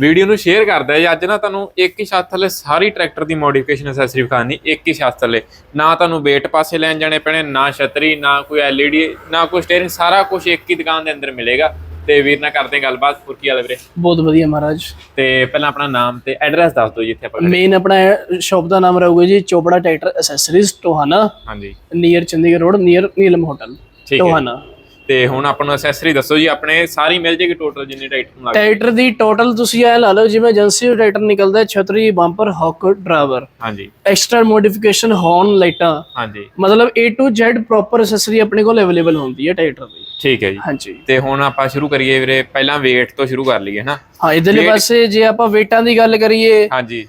Video ਨੂੰ share ਕਰਦਾ ਜੀ ਅੱਜ ਨਾ ਤੁਹਾਨੂੰ ਇੱਕ ਹੀ ਛੱਤ ਥੱਲੇ ਸਾਰੀ ਟਰੈਕਟਰ ਦੀ ਮੋਡੀਫਿਕੇਸ਼ਨ ਅਸੈਸਰੀ ਵਿਖਾਣੀ ਇੱਕ ਹੀ ਛੱਤ ਥੱਲੇ। ਨਾ ਤੁਹਾਨੂੰ ਵੇਟ ਪਾਸੇ ਲੈਣ ਜਾਣੇ ਪੈਣੇ ਨਾ ਛਤਰੀ ਨਾ ਕੋਈ ਐਲਈਡੀ ਨਾ ਕੋਈ ਸਟੀਅਰਿੰਗ ਸਾਰਾ ਕੁਝ ਇੱਕ ਹੀ ਦੁਕਾਨ ਦੇ ਅੰਦਰ ਮਿਲੇਗਾ। ਤੇ ਵੀਰ ਨਾਲ ਕਰਦੇ ਗੱਲਬਾਤ। ਫੁਰਕੀ ਵਾਲੇ ਵੀਰੇ? ਬਹੁਤ ਵਧੀਆ ਮਹਾਰਾਜ। ਤੇ ਪਹਿਲਾਂ ਆਪਣਾ ਨਾਮ ਤੇ ਐਡਰੈਸ ਦੱਸ ਦਿਓ ਜਿੱਥੇ ਆਪਾਂ ਮੇਨ ਆਪਣਾ ਸ਼ਾਪ ਦਾ ਨਾਮ ਰਹੂਗਾ ਜੀ ਚੋਪੜਾ ਟਰੈਕਟਰ ਐਸੈਸਰੀਜ਼ ਟੋਹਾਨਾ। ਹਾਂਜੀ। Near Chandigarh road near Neelam hotel Tohana. ਤੇ ਹੁਣ ਆਪਾਂ ਨੂੰ ਅਸੈਸਰੀ ਦੱਸੋ ਜੀ ਆਪਣੇ ਸਾਰੀ ਮਿਲ ਜੇਗੀ ਟੋਟਲ ਜਿੰਨੀ ਟਰੈਕਟਰ ਨੂੰ ਲੱਗਦੀ ਟਰੈਕਟਰ ਦੀ ਟੋਟਲ ਤੁਸੀਂ ਇਹ ਲਾ ਲਓ ਜਿਵੇਂ ਏਜੰਸੀ ਟਰੈਕਟਰ ਨਿਕਲਦਾ ਛਤਰੀ ਬੰਪਰ ਹੌਕ ਡਰਾਈਵਰ ਹਾਂਜੀ। ਐਕਸਟਰਾ ਮੋਡੀਫਿਕੇਸ਼ਨ ਹੌਰਨ ਲਾਈਟਾਂ ਹਾਂਜੀ। ਮਤਲਬ A to Z proper accessory ਆਪਣੇ ਕੋਲ ਅਵੇਲੇਬਲ ਹੁੰਦੀ ਹੈ ਟਰੈਕਟਰ ਦੀ। ਠੀਕ ਹੈ ਜੀ। ਹਾਂਜੀ। ਤੇ ਹੁਣ ਆਪਾਂ ਸ਼ੁਰੂ ਕਰੀਏ ਵੀਰੇ ਪਹਿਲਾਂ weight ਤੋਂ ਸ਼ੁਰੂ ਕਰ ਲਈਏ ਹਨਾ? ਹਾਂ ਇਧਰਲੇ ਪਾਸੇ ਜੇ ਆਪਾਂ ਵੇਟਾਂ ਦੀ ਗੱਲ ਕਰੀਏ ਹਾਂਜੀ।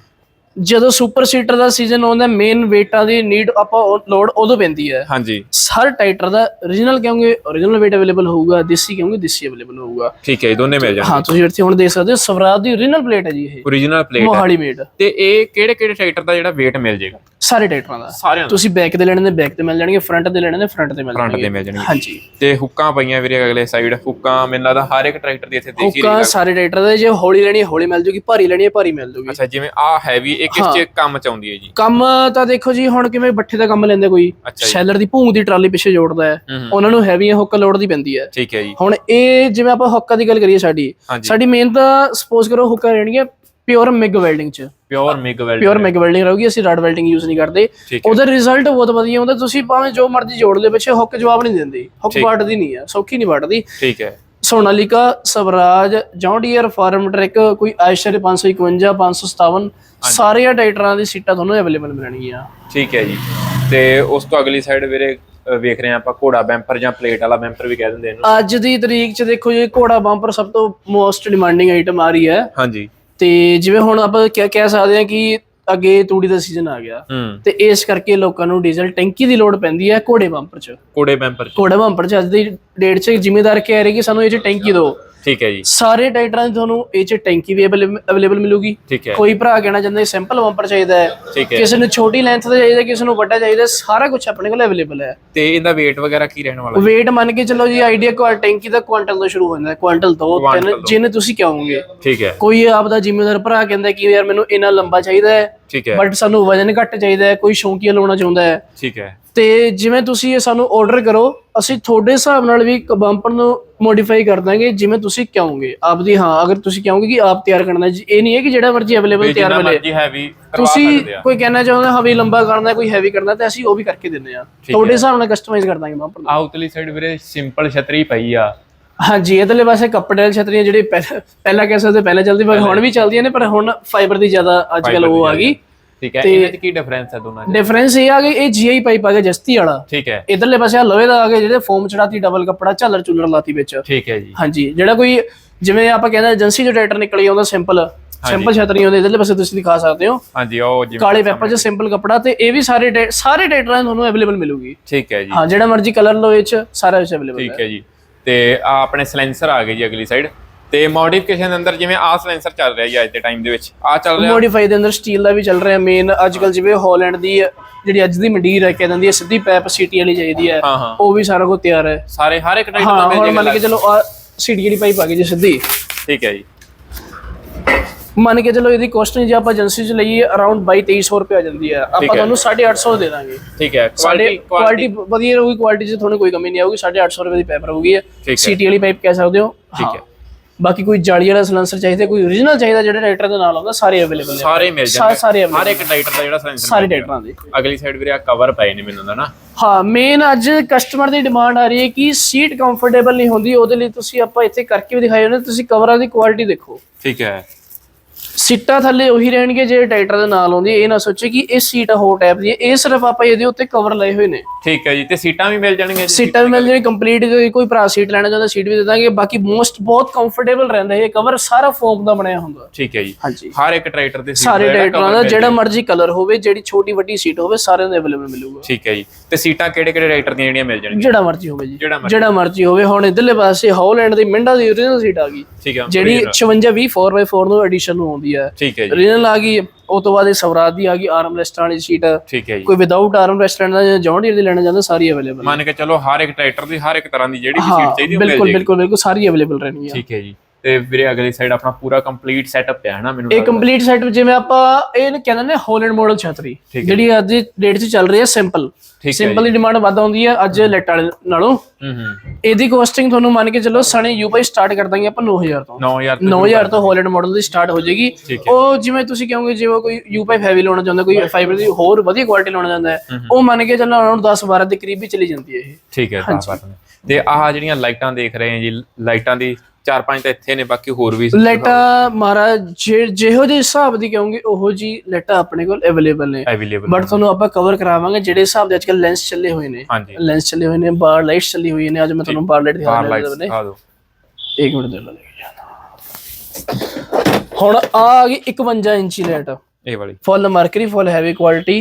ਜਦੋਂ ਸੁਪਰ ਸੀਟਰ ਦਾ ਸੀਜ਼ਨ ਆਉਂਦਾ ਮੇਨ ਵੇਟਾਂ ਦੀ ਨੀਡ ਆਪਾਂ ਲੋਡ ਉਦੋਂ ਪੈਂਦੀ ਹੈ। ਹਾਂਜੀ। ਹਰ ਟਾਈਟਰ ਦਾ origignal ਕਹੋਗੇ origignal weight ਅਵੇਲੇਬਲ ਹੋਊਗਾ ਦੇਸੀ ਕਹੋਗੇ ਦੇਸੀ ਅਵੇਲੇਬਲ ਹੋਊਗਾ। ਠੀਕ ਹੈ ਦੋਨੇ ਮਿਲ ਜਾਣਗੇ। ਹਾਂ ਤੁਸੀਂ ਇੱਥੇ ਹੁਣ ਦੇਖ ਸਕਦੇ ਹੋ ਸਵਰਾਜ ਦੀ origignal ਪਲੇਟ ਹੈ ਜੀ ਇਹ। Origignal ਹੈ। ਮੋਹਾਲੀ ਮੇਡ ਤੇ ਇਹ ਕਿਹੜੇ ਕਿਹੜੇ ਟਰੈਕਟਰ ਦਾ ਜਿਹੜਾ weight ਮਿਲ ਜੇਗਾ ਸਾਰੇ ਟਾਈਟਰਾਂ ਦਾ। ਸਾਰਿਆਂ ਤੁਸੀਂ ਬੈਕ ਦੇ ਲੈਣੇ ਨੇ ਬੈਕ ਤੇ ਮਿਲ ਜਾਣਗੇ ਫਰੰਟ ਦੇ ਲੈਣੇ ਨੇ ਫਰੰਟ ਤੇ ਮਿਲ ਫਰੰਟ ਜਾਣਗੇ। ਦੇ ਮਿਲ ਜਾਣਗੇ। ਹਾਂਜੀ। ਤੇ ਹੁੱਕਾਂ ਪਈਆਂ ਵੀਰੇ ਅਗਲੇ ਸਾਈਡ ਹੁੱਕਾਂ ਮੈਨੂੰ ਲੱਗਦਾ ਹਰ ਇੱਕ ਟਰੈਕਟਰ ਦੀ ਇੱਥੇ ਦੇਖੀ ਹੁੱਕਾ ਸਾਰੇ ਟਾਈਟਰ ਦੇ ਜੇ ਹੌਲੀ ਲੈਣੀ ਹੈ ਹੌਲੀ ਮਿਲ ਜੂਗੀ ਭਾਰੀ ਲੈਣੀ ਹੈ ਭਾਰੀ ਮਿਲ ਜੂਗੀ। ਅੱਛਾ ਜਿਵੇਂ ਆ ਹੈਵੀ ਇਹ ਕਿਸ ਚ ਕੰਮ ਚ ਆਉਂਦੀ ਹੈ ਜੀ। ਕੰਮ ਤਾਂ ਦੇਖੋ ਜੀ ਹੁਣ ਕਿਵੇਂ ਬੱਠੇ ਦਾ ਕੰਮ ਲੈਂਦੇ ਕੋਈ? ਸ਼ੈਲਰ ਦੀ ਭੂੰਗ ਦੀ ਟਰਾਲੀ ਪਿੱਛੇ ਜੋੜਦਾ ਹੈ। ਉਹਨਾਂ ਨੂੰ ਹੈਵੀ ਹੁੱਕ ਲੋਡ ਦੀ ਪੈਂਦੀ ਹੈ। ਠੀਕ ਹੈ ਜੀ। ਹੁਣ ਇਹ ਜਿਵੇਂ ਆਪਾਂ ਹੁੱਕਾ ਦੀ ਗੱਲ ਕਰੀਏ ਸਾਡੀ ਸਾਡੀ ਮੇਨ ਤਾਂ ਸਪੋਜ਼ ਕਰੋ ਹੁੱਕਾ ਰਹਿਣੀ ਹੈ ਪਿਓਰ ਮਿਗ ਵੈਲਡਿੰਗ ਚ pure MIG weld pure MIG welding ਰਹੂਗੀ ਅਸੀਂ ਰਾਡ ਵੈਲਡਿੰਗ ਯੂਜ਼ ਨਹੀਂ ਕਰਦੇ। ਉਹਦਾ ਰਿਜ਼ਲਟ ਬਹੁਤ ਵਧੀਆ ਹੁੰਦਾ ਤੁਸੀਂ ਭਾਵੇਂ ਜੋ ਮਰਜ਼ੀ ਜੋੜ ਲਿਓ ਪਿੱਛੇ ਹੁੱਕ ਜਵਾਬ ਨਹੀਂ ਦਿੰਦੀ। ਹੁੱਕ ਵੱਟਦੀ ਨਹੀਂ ਹੈ ਸੌਖੀ ਨਹੀਂ ਵੱਟਦੀ। ਠੀਕ ਹੈ। Sonalika Swaraj John Deere Farmtrac ਕੋਈ ਆਇਸ਼ਰ 551 557 ਸਾਰੇ ਟਾਈਟਰਾਂ ਦੀ ਸੀਟਾਂ ਤੁਹਾਨੂੰ ਅਵੇਲੇਬਲ ਮਿਲਣਗੀਆਂ। ਠੀਕ ਹੈ ਜੀ। ਤੇ ਉਸ ਤੋਂ ਅਗਲੀ ਸਾਈਡ ਵੀਰੇ ਵੇਖ ਰਹੇ ਹਾਂ ਆਪਾਂ ਘੋੜਾ ਬੈਂਪਰ ਜਾਂ ਪਲੇਟ ਵਾਲਾ ਬੈਂਪਰ ਵੀ ਕਹਿ ਦਿੰਦੇ ਇਹਨੂੰ। ਅੱਜ ਦੀ ਤਰੀਕ 'ਚ ਦੇਖੋ ਜੀ ਘੋੜਾ ਬੰਪਰ ਸਭ ਤੋਂ ਮੋਸਟ ਡਿਮਾਂਡਿੰਗ ਆਈਟਮ ਆ ਰਹੀ ਹੈ। ਹਾਂਜੀ। ਤੇ ਜਿਵੇਂ ਹੁਣ ਆਪਾਂ ਕਹਿ ਕਹਿ ਸਕਦੇ ਹਾਂ ਕਿ ਅੱਗੇ ਤੂੜੀ ਦਾ ਸੀਜ਼ਨ ਆ ਗਿਆ। ਹੂੰ। ਤੇ ਇਸ ਕਰਕੇ ਲੋਕਾਂ ਨੂੰ ਡੀਜ਼ਲ ਟੈਂਕੀ ਦੀ ਲੋੜ ਪੈਂਦੀ ਹੈ ਘੋੜੇ ਬੰਪਰ 'ਚ। ਘੋੜੇ ਬੈਂਪਰ ਘੋੜਾ ਬੰਪਰ 'ਚ ਅੱਜ ਦੀ ਡੇਟ 'ਚ ਜ਼ਿਮੀਦਾਰ ਕਹਿ ਰਹੇ ਕਿ ਸਾਨੂੰ ਇਹ 'ਚ ਟੈਂਕੀ ਦਿਓ। ਠੀਕ ਹੈ ਜੀ। ਸਾਰੇ ਟਾਈਟਰਾਂ ਦੀ ਤੁਹਾਨੂੰ ਇਹ 'ਚ ਟੈਂਕੀ ਵੀ ਅਵੇਲੇਬਲ ਮਿਲੂਗੀ। ਠੀਕ ਹੈ। ਕੋਈ ਭਰਾ ਕਹਿਣਾ ਚਾਹੁੰਦਾ ਸਿੰਪਲ ਬੰਪਰ ਚਾਹੀਦਾ ਹੈ। ਕਿਸੇ ਨੂੰ ਛੋਟੀ ਲੈਂਥ ਦਾ ਚਾਹੀਦਾ ਕਿਸੇ ਨੂੰ ਵੱਡਾ ਚਾਹੀਦਾ ਸਾਰਾ ਕੁਝ ਆਪਣੇ ਕੋਲ ਅਵੇਲੇਬਲ ਹੈ। ਤੇ ਇਹਦਾ weight ਵਗੈਰਾ ਕੀ ਰਹਿਣ ਵਾਲਾ weight ਮੰਨ ਕੇ ਚੱਲੋ ਜੀ ਆਈਡੀਆ ਕੁਆਲ ਟੈਂਕੀ ਦਾ ਕੁਆਂਟਲ ਤੋਂ ਸ਼ੁਰੂ ਹੁੰਦਾ ਹੈ। ਕੁਆਂਟਲ ਤੋਂ ਤਿੰਨ ਜਿੰਨੇ ਤੁਸੀਂ ਕਹੋਗੇ। ਠੀਕ ਹੈ। ਕੋਈ ਆਪਦਾ ਜ਼ਿੰਮੇਦਾਰ ਭਰਾ ਕਹਿੰਦਾ ਕਿ ਯਾਰ ਮੈਨੂੰ ਇੰਨਾ ਲੰਬਾ ਚਾਹੀਦਾ ਹੈ ਠੀਕ ਹੈ। ਬਟ ਸਾਨੂੰ ਵਜਨ ਘੱਟ ਚਾਹੀਦਾ ਹੈ ਕੋਈ ਸ਼ੌਂਕੀਆ ਲਾਉਣਾ ਚਾਹੁੰਦਾ ਹੈ। ਠੀਕ ਹੈ। ਤੇ ਜਿਵੇਂ ਤੁਸੀਂ ਇਹ ਸਾਨੂੰ ਆਰਡਰ ਕਰੋ ਅਸੀਂ ਤੁਹਾਡੇ ਹਿਸਾਬ ਨਾਲ ਵੀ ਬੰਪਰ ਨੂੰ ਮੋਡੀਫਾਈ ਕਰ ਦਾਂਗੇ ਜਿਵੇਂ ਤੁਸੀਂ ਕਹੋਗੇ। ਆਪਦੀ ਹਾਂ ਅਗਰ ਤੁਸੀਂ ਕਹੋਗੇ ਕਿ ਆਪ ਤਿਆਰ ਕਰਨਾ ਜੀ, ਇਹ ਨਹੀਂ ਹੈ ਕਿ ਜਿਹੜਾ ਮਰਜ਼ੀ ਅਵੇਲੇਬਲ ਤਿਆਰ ਮਿਲੇ ਮਰਜ਼ੀ ਹੈਵੀ ਤੁਸੀਂ ਕੋਈ ਕਹਿਣਾ ਚਾਹੁੰਦਾ ਹਾਂ ਵੀ ਲੰਬਾ ਕਰਨਾ ਕੋਈ ਹੈਵੀ ਕਰਨਾ ਤੇ ਅਸੀਂ ਉਹ ਵੀ ਕਰਕੇ ਦਿੰਦੇ ਆ ਤੁਹਾਡੇ ਹਿਸਾਬ ਨਾਲ ਕਸਟਮਾਈਜ਼ ਕਰ ਦਾਂਗੇ ਬੰਪਰ ਨੂੰ। ਆਉਤਲੀ ਸਾਈਡ ਵੀਰੇ ਸਿੰਪਲ ਛਤਰੀ ਪਈ ਆ। ਹਾਂਜੀ ਇਹਦਲੇ ਪਾਸੇ ਕੱਪੜੇ ਵਾਲੀ ਛਤਰੀਆਂ ਜਿਹੜੀ ਪਹਿਲਾਂ ਪਹਿਲਾਂ ਕਹਿ ਸਕਦੇ ਪਹਿਲਾਂ ਚੱਲਦੀ ਪਰ ਹੁਣ ਵੀ ਚੱਲਦੀਆਂ ਨੇ ਪਰ ਹੁਣ ਫਾਈਬਰ ਦੀ ਜ਼ਿਆਦਾ ਅੱਜ ਕੱਲ ਉਹ ਆ ਗਈ। ਠੀਕ ਹੈ ਇਹਨਾਂ 'ਚ ਕੀ ਡਿਫਰੈਂਸ ਹੈ ਦੋਨਾਂ 'ਚ? ਡਿਫਰੈਂਸ ਇਹ ਆ ਗਈ ਇਹ ਜੀਆਈ ਪਾਈਪ ਆ ਗਿਆ ਜਸਤੀ ਵਾਲਾ। ਠੀਕ ਹੈ। ਇਧਰਲੇ ਪਾਸੇ ਆ ਲੋਹੇ ਦਾ ਆ ਗਿਆ ਜਿਹੜੇ ਫੋਮ ਚੜਾਤੀ ਡਬਲ ਕੱਪੜਾ ਝਾਲਰ ਚੁੱਲਰ ਲਾਤੀ ਵਿੱਚ। ਠੀਕ ਹੈ ਜੀ। ਹਾਂਜੀ ਜਿਹੜਾ ਕੋਈ ਜਿਵੇਂ ਆਪਾਂ ਕਹਿੰਦੇ ਏਜੰਸੀ ਜੋ ਟਰੈਕਟਰ ਨਿਕਲੀ ਆਉਂਦਾ ਸਿੰਪਲ ਸਿੰਪਲ ਛਤਰੀਆਂ ਹੁੰਦੇ ਇਧਰਲੇ ਪਾਸੇ ਤੁਸੀਂ ਦਿਖਾ ਸਕਦੇ ਹੋ। ਹਾਂਜੀ ਉਹ ਜਿਵੇਂ ਕਾਲੇ ਪੇਪਰ 'ਚ ਸਿੰਪਲ ਕੱਪੜਾ ਤੇ ਇਹ ਵੀ ਸਾਰੇ ਸਾਰੇ ਟਰੈਕਟਰਾਂ ਤੁਹਾਨੂੰ ਅਵੇਲੇਬਲ ਮਿਲੂਗੀ। ਠੀਕ ਹੈ ਜੀ। ਹਾਂ ਜਿਹੜਾ ਮਰਜ਼ੀ ਕਲਰ ਇਹ 'ਚ ਸਾਰਾ ਵਿੱਚ ਅਵੇਲੇਬਲ ਹੈ ਠੀਕ ਹੈ। ਜੀ। ਤੇ ਆ ਆਪਣੇ ਸਲੈਂਸਰ ਆ ਗਏ ਜੀ ਅਗਲੀ ਸਾਈਡ ਤੇ ਮੋਡੀਫਿਕੇਸ਼ਨ ਦੇ ਅੰਦਰ ਜਿਵੇਂ ਆ ਸਲੈਂਸਰ ਚੱਲ ਰਿਹਾ ਜੀ ਅੱਜ ਦੇ ਟਾਈਮ ਦੇ ਵਿੱਚ ਆ ਚੱਲ ਰਿਹਾ। ਮੋਡੀਫਾਈ ਦੇ ਅੰਦਰ ਸਟੀਲ ਦਾ ਵੀ ਚੱਲ ਰਿਹਾ ਮੇਨ ਅੱਜ ਕੱਲ ਜਿਵੇਂ ਹਾਲੈਂਡ ਦੀ ਜਿਹੜੀ ਅੱਜ ਦੀ ਮੰਡੀਰ ਹੈ ਕਹਿੰਦੀ ਹੈ ਸਿੱਧੀ ਪੈਪ ਸੀਟੀ ਵਾਲੀ ਚਾਹੀਦੀ ਹੈ ਉਹ ਵੀ ਸਾਰਾ ਕੁਝ ਤਿਆਰ ਹੈ। ਸਾਰੇ ਹਰ ਇੱਕ ਟਾਈਪ ਦਾ ਮਿਲ ਜਾਏਗਾ ਮੰਨ ਕੇ ਚਲੋ ਆ ਸੀਟੀ ਵਾਲੀ ਪਾਈਪ ਆ ਗਈ ਜੀ ਸਿੱਧੀ। ਠੀਕ ਹੈ ਜੀ। ਮੰਨ ਕੇ ਚਲੋ ਇਹਦੀ ਕੋਸਟਿੰਗ ਜੇ ਆਪਾਂ ਏਜੰਸੀ ਚ ਲਈਏ ਅਰਾਊਂਡ 22 2300 ਰੁਪਏ ਆ ਜਾਂਦੀ ਹੈ। ਆਪਾਂ ਤੁਹਾਨੂੰ 850 ਦੇ ਦਾਂਗੇ। ਠੀਕ ਹੈ। ਕੁਆਲਿਟੀ ਕੁਆਲਿਟੀ ਵਧੀਆ ਰਹੂਗੀ ਕੁਆਲਿਟੀ 'ਚ ਤੁਹਾਨੂੰ ਕੋਈ ਕਮੀ ਨਹੀਂ ਆਊਗੀ 850 ਰੁਪਏ ਦੀ ਪਾਈਪ ਰਹੂਗੀ। ਸੀਟੀ ਵਾਲੀ ਪਾਈਪ ਕਹਿ ਸਕਦੇ ਹੋ। ਠੀਕ ਹਾਂ। ਬਾਕੀ ਕੋਈ ਜਾਲੀ ਵਾਲਾ ਸਲੈਂਸਰ ਚਾਹੀਦਾ ਕੋਈ origignal ਚਾਹੀਦਾ ਜਿਹੜਾ ਟਰੈਕਟਰ ਦੇ ਨਾਲ ਆਉਂਦਾ ਸਾਰੇ ਅਵੇਲੇਬਲ ਨੇ। ਸਾਰੇ ਮਿਲ ਜਾਂਦੇ ਸਾਰੇ ਹਰ available ਇੱਕ ਟਾਈਟਰ ਦਾ ਜਿਹੜਾ ਸਲੈਂਸਰ ਸਾਰੇ ਟਰੈਕਟਰਾਂ ਦੇ। ਅਗਲੀ ਸਾਈਡ ਵੀਰੇ ਆ ਕਵਰ ਪਏ ਨੇ ਮੈਨੂੰ ਦਾ ਨਾ। ਹਾਂ ਮੇਨ ਅੱਜ ਕਸਟਮਰ ਦੀ ਡਿਮਾਂਡ ਆ ਰਹੀ ਹੈ ਕਿ ਸੀਟ ਕੰਫਰਟੇਬਲ ਨਹੀਂ ਹੁੰਦੀ ਉਹਦੇ ਲਈ ਤੁਸੀਂ ਆਪਾਂ ਇੱਥੇ ਕਰਕੇ ਵੀ ਦਿਖਾਏ ਨੇ ਤੁਸੀਂ ਕਵਰਾਂ ਦੀ ਕੁਆਲਿਟੀ ਦੇਖੋ। ਠੀਕ ਹੈ। ਸੀਟਾਂ ਥੱਲੇ ਉਹੀ ਰਹਿਣਗੇ ਜਿਹੜੇ ਟਾਈਟਰ ਦੇ ਨਾਲ ਆਉਂਦੀ। ਇਹ ਨਾ ਸੋਚੇ ਕਿ ਇਹ ਸੀਟ ਹੋਰ ਟਾਈਪ ਦੀ ਹੈ। ਇਹ ਸਿਰਫ ਆਪਾਂ ਇਹਦੇ ਉੱਤੇ ਕਵਰ ਲਏ ਹੋਏ ਨੇ। ਠੀਕ ਹੈ ਜੀ ਤੇ ਸੀਟਾਂ ਵੀ ਮਿਲ ਜਾਣਗੀਆਂ ਜੀ? ਸੀਟਾਂ ਵੀ ਮਿਲ ਜਾਣੀ ਕੰਪਲੀਟ ਕੋਈ ਭਰਾ ਸੀਟ ਲੈਣਾ ਚਾਹੁੰਦਾ ਸੀਟ ਵੀ ਦੇ ਦਾਂਗੇ। ਬਾਕੀ ਮੋਸਟ ਬਹੁਤ ਕੰਫਰਟੇਬਲ ਰਹਿੰਦਾ ਇਹ ਕਵਰ ਸਾਰਾ ਫੋਮ ਦਾ ਬਣਿਆ ਹੁੰਦਾ। ਠੀਕ ਹੈ ਜੀ। ਹਾਂਜੀ। ਹਰ ਇੱਕ ਟਰੈਕਟਰ ਦੇ ਸਾਰੇ cover ਦਾ ਜਿਹੜਾ ਮਰਜ਼ੀ ਕਲਰ ਹੋਵੇ ਜਿਹੜੀ ਛੋਟੀ ਵੱਡੀ ਸੀਟ ਹੋਵੇ ਸਾਰਿਆਂ ਦੇ ਅਵੇਲੇਬਲ ਮਿਲੂਗਾ। ਠੀਕ ਹੈ ਜੀ। ਤੇ ਸੀਟਾਂ ਕਿਹੜੇ ਕਿਹੜੇ ਟਰੈਕਟਰ ਦੀਆਂ ਜਿਹੜੀਆਂ ਮਿਲ ਜਾਣਗੀਆਂ? ਜਿਹੜਾ ਮਰਜ਼ੀ ਹੋਵੇ ਜੀ। ਜਿਹੜਾ ਮਰਜ਼ੀ। ਹੋਵੇ। ਹੁਣ ਇਧਰਲੇ ਪਾਸੇ ਹੌਲੈਂਡ ਦੀ ਮਿੰਡਾ ਦੀ origignal ਸੀਟ ਆ ਗਈ। ਠੀਕ ਹੈ ਜਿਹੜੀ 56 20 4x4 ਨੂੰ ਐਡੀਸ਼ਨ ਨੂੰ ਆਉਂਦੀ ਹੈ। ਠੀਕ ਹੈ ਜੀ। Origignal ਆ ਗਈ ਉਹ ਤੋਂ ਬਾਅਦ ਇਹ ਸਵਰਾਜ ਦੀ ਆ ਗਈ ਆਰਮ ਰੈਸਟਾਂ ਵਾਲੀ ਸੀਟ ਠੀਕ ਹੈ ਜੀ। ਕੋਈ ਵਿਦਆਊਟ ਆਰਮ ਰੈਸਟੋਰੈਂਟ ਦਾ ਜਾਂ ਜੌਂਡੀਅਰ ਦੀ ਲੈਣਾ ਚਾਹੁੰਦਾ ਸਾਰੀ ਅਵੇਲੇਬਲ ਮੰਨ ਕੇ ਚਲੋ ਹਰ ਇੱਕ ਟਰੈਕਟਰ ਦੀ ਹਰ ਇੱਕ ਤਰ੍ਹਾਂ ਦੀ ਜਿਹੜੀ ਵੀ ਸੀਟ ਚਾਹੀਦੀ ਮਿਲ ਬਿਲਕੁਲ ਬਿਲਕੁਲ ਬਿਲਕੁਲ ਸਾਰੀ ਅਵੇਲੇਬਲ ਰਹਿਣੀ ਹੈ। ਠੀਕ ਹੈ ਜੀ। ਤੇ ਵੀਰੇ ਅਗਲੀ ਸਾਈਡ ਆਪਣਾ ਪੂਰਾ ਕੰਪਲੀਟ ਸੈਟਅਪ ਪਿਆ ਹੈ ਨਾ ਮੈਨੂੰ ਇਹ। ਕੰਪਲੀਟ ਸੈਟ ਜਿਵੇਂ ਆਪਾਂ ਇਹ ਕਹਿੰਦੇ ਨੇ ਹੋਲੈਂਡ ਮਾਡਲ ਛਤਰੀ। ਜਿਹੜੀ ਅੱਜ ਦੀ ਡੇਟ 'ਚ ਚੱਲ ਰਹੀ ਹੈ ਸਿੰਪਲ ਸਿੰਪਲ ਦੀ ਡਿਮਾਂਡ ਵੱਧ ਆਉਂਦੀ ਹੈ ਅੱਜ ਲੈਟ ਵਾਲੇ ਨਾਲੋਂ। ਹੂੰ ਹੂੰ। ਇਹਦੀ ਕੋਸਟਿੰਗ ਤੁਹਾਨੂੰ ਮੰਨ ਕੇ ਚੱਲੋ ਸਣੇ ਯੂਪੀ ਸਟਾਰਟ ਕਰ ਦਾਂਗੇ ਆਪਾਂ 9000 ਤੋਂ। 9000 9000 ਤੋਂ ਹੋਲੈਂਡ ਮਾਡਲ ਦੀ ਸਟਾਰਟ ਹੋ ਜਾਏਗੀ। ਉਹ ਜਿਵੇਂ ਤੁਸੀਂ ਕਹੋਗੇ ਜਿਵੇਂ ਕੋਈ ਯੂਪੀ ਹੈਵੀ ਲਾਉਣਾ ਚਾਹੁੰਦਾ ਕੋਈ ਫਾਈਬਰ ਦੀ ਹੋਰ ਵਧੀਆ ਕੁਆਲਿਟੀ ਲਾਉਣਾ ਚਾਹੁੰਦਾ ਹੈ ਉਹ ਮੰਨ ਕੇ ਚੱਲੋ ਅਰਾਊਂਡ 10 12 ਦੇ ਕਰੀਬ ਹੀ ਚਲੀ ਜਾਂਦੀ ਹੈ ਇਹ। ਠੀਕ ਹੈ ਤਾਂ ਬਾਤ ਹੈ। ਤੇ ਆਹ ਜਿਹੜੀਆਂ ਲਾਈਟਾਂ ਦੇਖ ਰਹੇ ਹਾਂ ਜੀ ਲਾਈਟਾਂ ਦੀ ਚਾਰ ਪੰਜ ਤਾਂ ਇੱਥੇ ਨੇ ਬਾਕੀ ਹੋਰ ਵੀ ਲੈਟਾ ਮਹਾਰਾਜ ਜਿਹੋ ਜਿਹੇ ਹਿਸਾਬ ਦੀ ਕਹੋਗੇ ਉਹੋ ਜੀ ਲੈਟਾ ਆਪਣੇ ਕੋਲ ਅਵੇਲੇਬਲ ਨੇ। ਅਵੇਲੇਬਲ ਬਟ ਤੁਹਾਨੂੰ ਆਪਾਂ ਕਵਰ ਕਰਾਵਾਂਗੇ ਜਿਹੜੇ ਹਿਸਾਬ ਦੇ ਅੱਜਕੱਲ ਲੈਂਸ ਚੱਲੇ ਹੋਏ ਨੇ। ਲੈਂਸ ਚੱਲੇ ਹੋਏ ਨੇ ਬਾਰ ਲਾਈਟਸ ਚੱਲੀ ਹੋਈ ਨੇ ਅੱਜ ਮੈਂ ਤੁਹਾਨੂੰ ਬਾਰ ਲਾਈਟ ਦਿਖਾ ਬਾਹਰ ਰਿਹਾ ਲਾਈਟਸ ਨੇ। ਇੱਕ ਮਿੰਟ ਦੇ ਲਓ ਹੁਣ ਆ ਆ ਗਈ 51 ਇੰਚੀ ਲਾਈਟ ਇਹ ਵਾਲੀ। Full mercury full heavy quality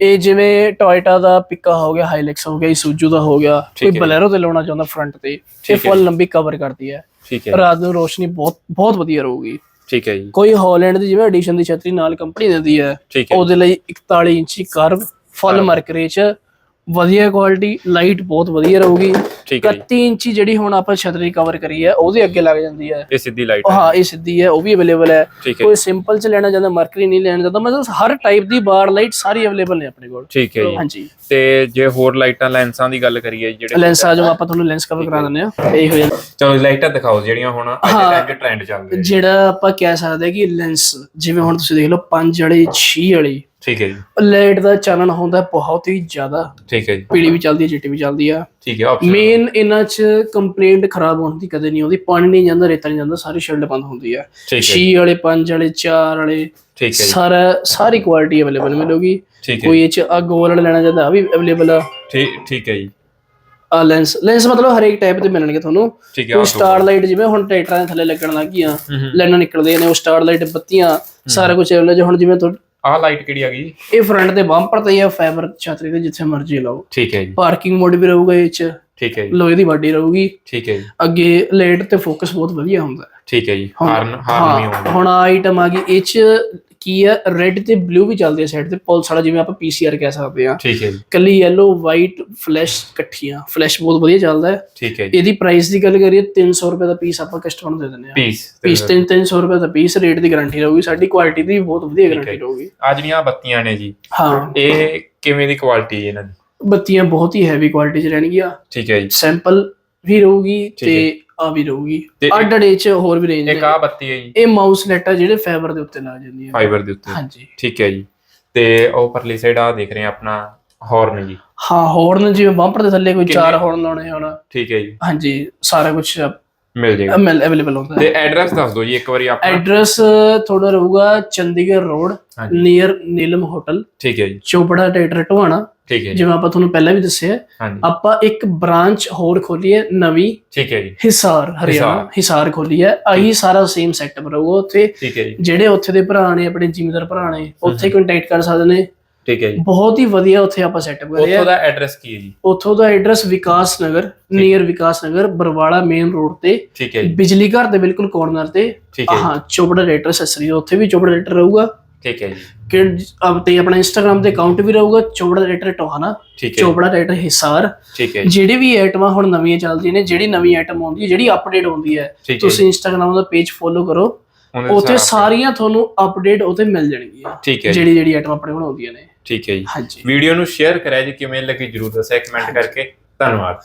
ਇਹ ਜਿਵੇਂ ਟੋਇਟਾ ਦਾ ਪਿੱਕਾ ਹੋ ਗਿਆ ਹਾਈਲੈਕਸ ਹੋ ਗਿਆ ਇਸੂਜੂ ਦਾ ਹੋ ਗਿਆ ਕੋਈ ਬਲੈਰੋ ਤੇ ਲਾਉਣਾ ਚਾਹੁੰਦਾ ਫਰੰਟ ਤੇ ਇਹ ਫੁੱਲ ਲੰਬੀ ਕਵਰ ਕਰਦੀ ਹੈ। ਠੀਕ ਹੈ ਰਾਤ ਨੂੰ ਰੋਸ਼ਨੀ ਬਹੁਤ ਬਹੁਤ ਵਧੀਆ ਰਹੂਗੀ। ਠੀਕ ਹੈ ਜੀ। ਕੋਈ ਹਾਲੈਂਡ ਦੀ ਜਿਵੇਂ ਐਡੀਸ਼ਨ ਦੀ ਛਤਰੀ ਨਾਲ ਕੰਪਨੀ ਦਿੰਦੀ ਹੈ ਉਹਦੇ ਲਈ 41 ਇੰਚੀ ਕਰਵ ਫੁੱਲ ਮਰਕਰੀ ਚ। ਵਧੀਆ ਕੁਆਲਿਟੀ ਲਾਈਟ ਬਹੁਤ ਵਧੀਆ ਰਹੂਗੀ। ਠੀਕ ਹੈ ਜੀ। 31 ਇੰਚੀ ਜਿਹੜੀ ਹੁਣ ਆਪਾਂ ਛਤਰੀ ਕਵਰ ਕਰੀ ਹੈ ਉਹਦੇ ਅੱਗੇ ਲੱਗ ਜਾਂਦੀ ਹੈ। ਇਹ ਸਿੱਧੀ ਲਾਈਟ ਹਾਂ। ਇਹ ਸਿੱਧੀ ਹੈ ਉਹ ਵੀ ਅਵੇਲੇਬਲ ਹੈ। ਠੀਕ ਹੈ ਕੋਈ ਸਿੰਪਲ ਚ ਲੈਣਾ ਚਾਹੁੰਦਾ ਮਰਕਰੀ ਨਹੀਂ ਲੈਣਾ ਚਾਹੁੰਦਾ ਮਤਲਬ ਹਰ ਟਾਈਪ ਦੀ ਬਾਰ ਲਾਈਟ ਸਾਰੀ ਅਵੇਲੇਬਲ ਨੇ ਆਪਣੇ ਕੋਲ। ਠੀਕ ਹੈ ਜੀ। ਹਾਂਜੀ। ਤੇ ਜੇ ਹੋਰ ਲਾਈਟਾਂ ਲੈਂਸਾਂ ਦੀ ਗੱਲ ਕਰੀਏ ਜਿਹੜੇ ਲੈਂਸ ਆ ਜਾਓ ਆਪਾਂ ਤੁਹਾਨੂੰ ਲੈਂਸ ਕਵਰ ਕਰਾ ਦਿੰਦੇ ਆ ਇਹ ਹੋ ਜਾਂਦਾ ਚਲੋ ਲਾਈਟਾਂ ਦਿਖਾਓ ਜਿਹੜੀਆਂ ਹੁਣ ਅੱਜ ਦੇ ਟਾਈਮ 'ਚ ਟ੍ਰੈਂਡ ਚੱਲਦੇ ਜਿਹੜਾ ਆਪਾਂ ਕਹਿ ਸਕਦੇ ਹਾਂ ਕਿ ਲੈਂਸ ਜਿਵੇਂ ਹੁਣ ਤੁਸੀਂ ਦੇਖ ਲਓ 5 ਵਾਲੀ 6 ਵਾਲੀ ਠੀਕ ਹੈ ਜੀ। ਲਾਈਟ ਦਾ ਚਾਨਣ ਹੁੰਦਾ ਬਹੁਤ ਹੀ ਜ਼ਿਆਦਾ। ਠੀਕ ਹੈ ਜੀ। ਪੀਲੀ ਵੀ ਚੱਲਦੀ ਹੈ ਚਿੱਟੀ ਵੀ ਚੱਲਦੀ ਆ ਠੀਕ ਹੈ ਆਪਸ਼ਨ ਮੇਨ ਇਹਨਾਂ 'ਚ ਕੰਪਲੇਂਟ ਖਰਾਬ ਹੋਣ ਦੀ ਕਦੇ ਨਹੀਂ ਆਉਂਦੀ ਪਾਣੀ ਨਹੀਂ ਜਾਂਦਾ ਰੇਤਾ ਨਹੀਂ ਜਾਂਦਾ ਸਾਰੀ ਸ਼ਿਲਡ ਬੰਦ ਹੁੰਦੀ ਆ ਠੀਕ ਹੈ 6 ਵਾਲੇ 5 ਵਾਲੇ 4 ਵਾਲੇ ਠੀਕ ਹੈ ਜੀ। ਸਾਰਾ ਸਾਰੀ ਕੁਆਲਿਟੀ ਅਵੇਲੇਬਲ ਮਿਲੂਗੀ। ਠੀਕ ਹੈ ਕੋਈ ਇਹ 'ਚ ਆ ਗੋਲ ਵਾਲਾ ਲੈਣਾ ਚਾਹੁੰਦਾ ਆ ਵੀ ਅਵੇਲੇਬਲ ਆ। ਠੀਕ ਠੀਕ ਹੈ ਜੀ। ਆ ਲੈਂਸ ਲੈਂਸ ਮਤਲਬ ਹਰੇਕ ਟਾਈਪ ਦੇ ਮਿਲਣਗੇ ਤੁਹਾਨੂੰ। ਠੀਕ ਹੈ ਕੋਈ ਸਟਾਰ ਲਾਈਟ ਜਿਵੇਂ ਹੁਣ ਟਰੈਕਟਰਾਂ ਦੇ ਥੱਲੇ ਲੱਗਣ ਲੱਗ ਗਈਆਂ ਹੂੰ ਹੂੰ ਲਾਈਨਾਂ ਨਿਕਲਦੀਆਂ ਨੇ ਉਹ ਸਟਾਰ ਲਾਈਟ ਬੱਤੀਆਂ ਸਾਰਾ ਕੁਝ ਅਵੇਲੇਬਲ ਹੁਣ ਜਿਵੇਂ ਤੁਹਾ- ਆਹ ਲਾਈਟ ਕਿਹੜੀ ਆ ਗਈ? ਇਹ ਫਰੰਟ ਦੇ ਬੰਪਰ ਤੇ ਜਾਂ ਫਾਈਬਰ ਛਤਰੀ ਤੇ ਜਿੱਥੇ ਮਰਜ਼ੀ ਲਾਓ। ਠੀਕ ਹੈ ਜੀ। ਪਾਰਕਿੰਗ ਮੋਡ ਵੀ ਰਹੂਗਾ ਇਹ 'ਚ। ਠੀਕ ਹੈ ਜੀ। ਲੋਹੇ ਦੀ ਬਾਡੀ ਰਹੂਗੀ। ਠੀਕ ਹੈ ਜੀ। ਅੱਗੇ ਲਾਈਟ ਤੇ ਫੋਕਸ ਬਹੁਤ ਵਧੀਆ ਹੁੰਦਾ। ਠੀਕ ਹੈ ਜੀ। ਹਾਰਨ ਹਾਰਨ ਵੀ ਹਾਂ, ਆਉਂਦਾ। ਹੁਣ ਆਈਟਮ ਆ ਗਈ ਇਹ ਚ ਕੀ ਹੈ ਰੈੱਡ ਤੇ ਬਲੂ ਵੀ ਚੱਲਦੀ ਹੈ ਸਾਈਡ ਤੇ ਪਲਸ ਵਾਲਾ ਜਿਵੇਂ ਆਪਾਂ ਪੀਸੀਆਰ ਕਹਿ ਸਕਦੇ ਆ ਠੀਕ ਹੈ ਜੀ। ਕੱਲੀ ਯੈਲੋ ਵਾਈਟ ਫਲੈਸ਼ ਇਕੱਠੀਆਂ ਫਲੈਸ਼ ਬਹੁਤ ਵਧੀਆ ਚੱਲਦਾ ਹੈ। ਠੀਕ ਹੈ ਜੀ। ਇਹਦੀ ਪ੍ਰਾਈਸ ਦੀ ਗੱਲ ਕਰੀਏ 300 ਰੁਪਏ ਦਾ ਪੀਸ ਆਪਾਂ ਕਸਟਮਰ ਨੂੰ ਦੇ ਦਿੰਦੇ ਆ ਪੀਸ ਪੀਸ 300 ਰੁਪਏ। ਦਾ ਪੀਸ ਰੇਟ ਦੀ ਗਾਰੰਟੀ ਰਹੂਗੀ ਸਾਡੀ ਕੁਆਲਿਟੀ ਦੀ ਬਹੁਤ ਵਧੀਆ ਗਾਰੰਟੀ ਰਹੂਗੀ। ਆ ਜਿਹੜੀਆਂ ਬੱਤੀਆਂ ਨੇ ਜੀ ਹਾਂ। ਇਹ ਕਿਵੇਂ ਦੀ ਕੁਆਲਿਟੀ ਹੈ ਇਹਨਾਂ ਦੀ? ਬੱਤੀਆਂ ਬਹੁਤ ਹੀ ਹੈਵੀ ਕੁਆਲਿਟੀ ਚ ਰਹਿਣਗੀਆਂ। ਠੀਕ ਹੈ ਜੀ। ਸੈਂਪਲ ਵੀ ਰਹੂਗੀ ਤੇ ਆ ਵੀ ਰਹੂਗੀ। ਤੇ ਡੇ ਚ ਹੋਰ ਵੀ ਰੇਂਜ ਇੱਕ ਆ ਬੱਤੀ ਹੈ ਜੀ। ਇਹ ਮਾਊਸ ਨੈਟ ਆ ਜਿਹੜੇ ਫਾਈਬਰ ਦੇ ਉੱਤੇ ਲੱਗ ਜਾਂਦੀਆਂ ਫਾਈਬਰ ਦੇ ਉੱਤੇ। ਹਾਂਜੀ। ਠੀਕ ਹੈ ਜੀ। ਤੇ ਉਹ ਪਰਲੀ ਸਾਈਡ ਆ ਦੇਖ ਰਹੇ ਆ ਆਪਣਾ ਹਾਰਨ ਜੀ। ਹਾਂ ਹੌਰਨ ਜਿਵੇਂ ਬੰਪਰ ਦੇ ਥੱਲੇ ਕੋਈ ਚਾਰ ਹੌਰਨ ਲਾਉਣੇ ਹੋਣ। ਠੀਕ ਹੈ ਜੀ। ਹਾਂਜੀ ਸਾਰਾ ਕੁਝ ਮਿਲ ਜਾਏਗਾ। ਅਵੇਲੇਬਲ ਹੁੰਦਾ। ਹੈ ਤੇ ਐਡਰੈਸ ਦੱਸ ਦਿਓ ਜੀ ਇੱਕ ਵਾਰੀ ਆਪਣਾ। ਐਡਰੈਸ ਥੋੜਾ ਰਹੂਗਾ ਚੰਡੀਗੜ੍ਹ ਰੋਡ ਹਾਂਜੀ। ਨੀਅਰ ਨੀਲਮ ਹੋਟਲ ਠੀਕ ਹੈ ਜੀ। ਚੋਪੜਾ ਟੇਟਰ ਟੋਹਾਣਾ ਠੀਕ ਹੈ ਜੀ। ਜਿਵੇਂ ਆਪਾਂ ਤੁਹਾਨੂੰ ਪਹਿਲਾਂ ਵੀ ਦੱਸਿਆ ਹਾਂਜੀ। ਆਪਾਂ ਇੱਕ ਬ੍ਰਾਂਚ ਹੋਰ ਖੋਲੀ ਹੈ ਨਵੀਂ ਠੀਕ ਹੈ ਜੀ। ਹਿਸਾਰ ਹਰਿਆਣਾ। ਹਿਸਾਰ। ਖੋਲੀ ਹੈ ਆਹੀ ਸਾਰਾ ਸੇਮ ਸੈਟਅਪ ਰਹੂਗਾ ਉੱਥੇ। ਠੀਕ ਹੈ ਜੀ। ਜਿਹੜੇ ਉੱਥੇ ਦੇ ਭਰਾ ਨੇ ਆਪਣੇ ਜ਼ਿਮੀਂਦਾਰ ਭਰਾ ਨੇ ਉੱਥੇ ਕੰਟੈਕਟ ਕਰ ਸਕਦੇ ਨੇ। ਠੀਕ ਹੈ ਜੀ। ਬਹੁਤ ਹੀ ਵਧੀਆ ਉੱਥੇ ਆਪਾਂ ਸੈਟਅਪ ਕਰਿਆ। ਉੱਥੋਂ ਦਾ ਐਡਰੈਸ ਕੀ ਹੈ ਜੀ? ਉੱਥੋਂ ਦਾ address Vikas Nagar near Vikas Nagar Barwala main road ਤੇ। ਠੀਕ ਹੈ ਜੀ। ਬਿਜਲੀ ਘਰ ਦੇ ਬਿਲਕੁਲ ਕਾਰਨਰ ਤੇ। ਹੈ ਚੋਪੜਾ ਰੇਟਰ ਅਸੈਸਰੀ ਉੱਥੇ ਵੀ ਚੋਪੜਾ ਰੇਟਰ ਰਹੂਗਾ। ਠੀਕ ਹੈ ਜੀ। ਕਿ ਅਬ ਤੇ ਆਪਣਾ ਇੰਸਟਾਗ੍ਰam ਤੇ ਅਕਾਊਂਟ ਵੀ ਰਹੂਗਾ ਚੋਪੜਾ ਰੇਟਰ ਟੋਹਾਨਾ ਠੀਕ ਹੈ ਜੀ, ਚੋਪੜਾ ਰੇਟਰ ਹਿਸਾਰ ਠੀਕ ਹੈ ਜਿਹੜੀ ਵੀ ਆਈਟਮਾਂ ਹੁਣ ਨਵੀਆਂ ਚੱਲਦੀਆਂ ਨੇ ਜਿਹੜੀ ਨਵੀਂ ਆਈਟਮ ਆਉਂਦੀ ਹੈ ਜਿਹੜੀ ਅਪਡੇਟ ਹੁੰਦੀ ਹੈ ਤੁਸੀਂ ਇੰਸਟਾਗ੍ਰam ਦਾ ਪੇਜ ਫੋਲੋ ਕਰੋ ਉੱਥੇ ਸਾਰਾ- ਸਾਰੀਆਂ ਤੁਹਾਨੂੰ ਅਪਡੇਟ ਉੱਥੇ ਮਿਲ ਜਾਣਗੀਆਂ ਠੀਕ ਹੈ ਜਿਹੜੀ ਜਿਹੜੀ ਆਈਟਮ ਆਪਣੇ ਕੋਲ ਆਉਂਦੀਆਂ ਨੇ। ਠੀਕ ਹੈ ਜੀ। ਵੀਡੀਓ ਨੂੰ ਸ਼ੇਅਰ ਕਰਿਆ ਜੀ ਕਿਵੇਂ ਲੱਗੀ ਜਰੂਰ ਦੱਸਿਆ ਕਮੈਂਟ ਕਰਕੇ। ਧੰਨਵਾਦ।